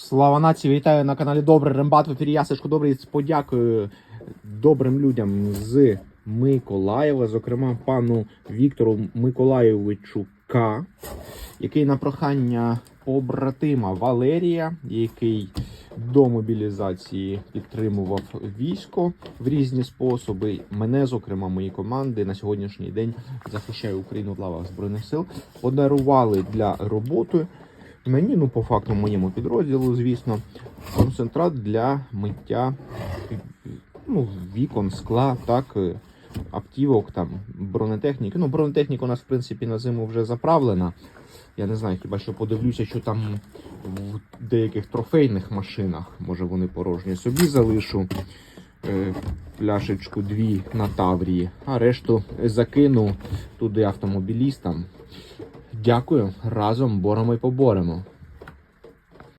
Слава нації, вітаю на каналі Добрий Рембат. В ефірі я Сашко Добрий. з подякою добрим людям з Миколаєва, зокрема пану Віктору Миколаєвичу К, який на прохання побратима Валерія, який до мобілізації підтримував військо в різні способи. Мене, зокрема, мої команди на сьогоднішній день захищає Україну в лавах збройних сил. Подарували для роботи мені, ну по факту моєму підрозділу, звісно, концентрат для миття ну, вікон, скла, так, е, автівок, там, бронетехніки. Ну, бронетехніка у нас, в принципі, на зиму вже заправлена. Я не знаю, хіба що подивлюся, що там в деяких трофейних машинах, може вони порожні, собі залишу е, пляшечку дві на Таврії, а решту закину туди автомобілістам. Дякую, разом боремо і поборемо.